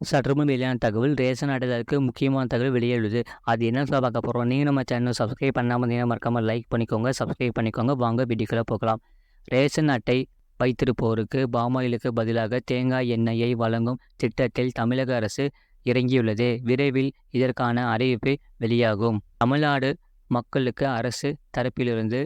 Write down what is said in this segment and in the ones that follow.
சற்றுமுன் வெளியான தகவல் ரேஷன் அடைதலுக்கு முக்கியமான தகவல் வெளியுள்ளது அது என்ன சொல்ல பார்க்க போகிறோம் நீங்கள் நம்ம சேனல் சப்ஸ்கிரைப் பண்ணாமல் நீங்கள் மறக்காமல் லைக் பண்ணிக்கோங்க சப்ஸ்கிரைப் பண்ணிக்கோங்க. வாங்க வீடியோக்குள்ளே போகலாம். ரேஷன் அட்டை வைத்திருப்போருக்கு பாமாயிலுக்கு பதிலாக தேங்காய் எண்ணெயை வழங்கும் திட்டத்தில் தமிழக அரசு இறங்கியுள்ளது. விரைவில் இதற்கான அறிவிப்பு வெளியாகும். தமிழ்நாடு மக்களுக்கு அரசு தரப்பிலிருந்து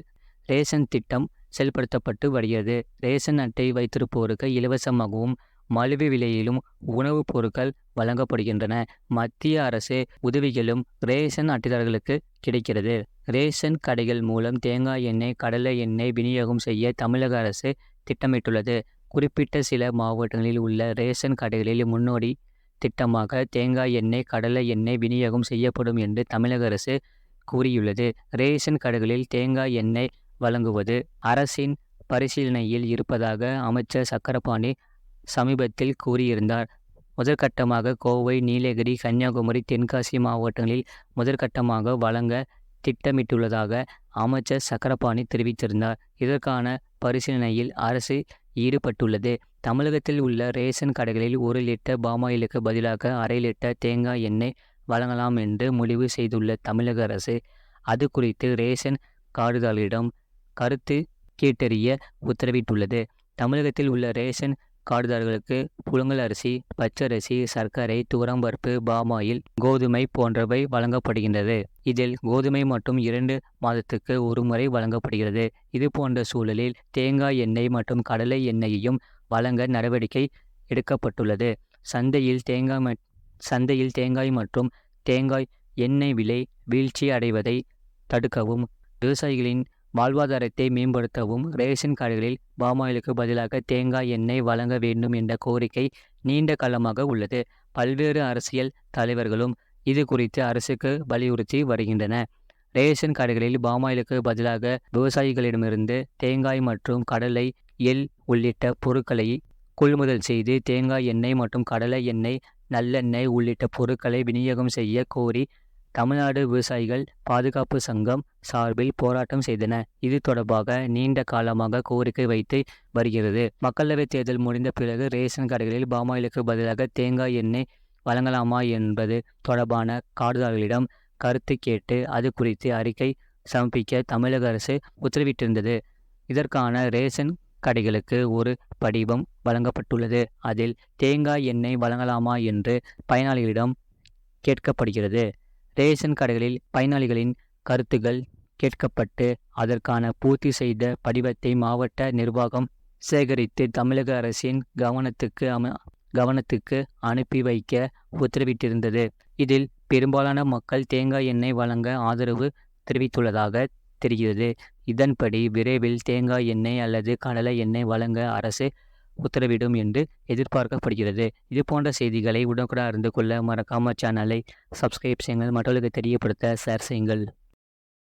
ரேஷன் திட்டம் செயல்படுத்தப்பட்டு வருகிறது. ரேஷன் அட்டை வைத்திருப்போருக்கு இலவசமாகவும் மலிவு விலையிலும் உணவுப் பொருட்கள் வழங்கப்படுகின்றன. மத்திய அரசு உதவிகளும் ரேஷன் அட்டைதாரர்களுக்கு கிடைக்கிறது. ரேஷன் கடைகள் மூலம் தேங்காய் எண்ணெய் கடலை எண்ணெய் விநியோகம் செய்ய தமிழக அரசு திட்டமிட்டுள்ளது. குறிப்பிட்ட சில மாவட்டங்களில் உள்ள ரேஷன் கடைகளில் முன்னோடி திட்டமாக தேங்காய் எண்ணெய் கடலை எண்ணெய் விநியோகம் செய்யப்படும் என்று தமிழக அரசு கூறியுள்ளது. ரேஷன் கடைகளில் தேங்காய் எண்ணெய் வழங்குவது அரசின் பரிசீலனையில் இருப்பதாக அமைச்சர் சக்கரபாணி சமீபத்தில் கூறியிருந்தார். முதற்கட்டமாக கோவை நீலகிரி கன்னியாகுமரி தென்காசி மாவட்டங்களில் முதற்கட்டமாக வழங்க திட்டமிட்டுள்ளதாக அமைச்சர் சக்கரபாணி தெரிவித்திருந்தார். இதற்கான பரிசீலனையில் அரசு ஈடுபட்டுள்ளது. தமிழகத்தில் உள்ள ரேஷன் கடைகளில் ஒரு லிட்டர் பாமாயிலுக்கு பதிலாக அரை லிட்டர் தேங்காய் எண்ணெய் வழங்கலாம் என்று முடிவு செய்துள்ள தமிழக அரசு அது குறித்து ரேஷன் கார்டுதாரிடம் கருத்து கேட்டறிய உத்தரவிட்டுள்ளது. தமிழகத்தில் உள்ள ரேஷன் காடுதார்களுக்கு புழுங்கல் அரிசி பச்சரிசி சர்க்கரை துவரம்பருப்பு பாமாயில் கோதுமை போன்றவை வழங்கப்படுகின்றது. இதில் கோதுமை மட்டும் இரண்டு மாதத்துக்கு ஒரு முறை வழங்கப்படுகிறது. இது போன்ற சூழலில் தேங்காய் எண்ணெய் மற்றும் கடலை எண்ணெயையும் வழங்க நடவடிக்கை எடுக்கப்பட்டுள்ளது. சந்தையில் தேங்காய் சந்தையில் தேங்காய் மற்றும் தேங்காய் எண்ணெய் விலை வீழ்ச்சி அடைவதை தடுக்கவும் விவசாயிகளின் வாழ்வாதாரத்தை மேம்படுத்தவும் ரேஷன் கடைகளில் பாமாயிலுக்கு பதிலாக தேங்காய் எண்ணெய் வழங்க வேண்டும் என்ற கோரிக்கை நீண்ட காலமாக உள்ளது. பல்வேறு அரசியல் தலைவர்களும் இது குறித்து அரசுக்கு வலியுறுத்தி வருகின்றன. ரேஷன் கடைகளில் பாமாயிலுக்கு பதிலாக விவசாயிகளிடமிருந்து தேங்காய் மற்றும் கடலை எல் உள்ளிட்ட பொருட்களை கொள்முதல் செய்து தேங்காய் எண்ணெய் மற்றும் கடலை எண்ணெய் நல்லெண்ணெய் உள்ளிட்ட பொருட்களை விநியோகம் செய்ய கோரி தமிழ்நாடு விவசாயிகள் பாதுகாப்பு சங்கம் சார்பில் போராட்டம் செய்தன. இது தொடர்பாக நீண்ட காலமாக கோரிக்கை வைத்து வருகிறது. மக்களவைத் தேர்தல் முடிந்த பிறகு ரேஷன் கடைகளில் பாமாயிலுக்கு பதிலாக தேங்காய் எண்ணெய் வழங்கலாமா என்பது தொடர்பான காடுதாரர்களிடம் கருத்து கேட்டு அது குறித்து அறிக்கை சமர்ப்பிக்க தமிழக அரசு உத்தரவிட்டிருந்தது. இதற்கான ரேஷன் கடைகளுக்கு ஒரு படிவம் வழங்கப்பட்டுள்ளது. அதில் தேங்காய் எண்ணெய் வழங்கலாமா என்று பயனாளிகளிடம் கேட்கப்படுகிறது. ரேஷன் கடைகளில் பயனாளிகளின் கருத்துகள் கேட்கப்பட்டு அதற்கான பூர்த்தி செய்த படிவத்தை மாவட்ட நிர்வாகம் சேகரித்து தமிழக அரசின் கவனத்துக்கு அம கவனத்துக்கு அனுப்பி வைக்க உத்தரவிட்டிருந்தது. இதில் பெரும்பாலான மக்கள் தேங்காய் எண்ணெய் வழங்க ஆதரவு தெரிவித்துள்ளதாக தெரிகிறது. இதன்படி விரைவில் தேங்காய் எண்ணெய் அல்லது கடலை எண்ணெய் வழங்க அரசு உத்தரவிடும் என்று எதிர்பார்க்கப்படுகிறது. இது போன்ற செய்திகளை உடனுக்குடன் அறிந்து கொள்ள மறக்காமல் சேனலை சப்ஸ்கிரைப் செய்யுங்கள். மற்றவர்களுக்கு தெரியப்படுத்த ஷேர் செய்யுங்கள்.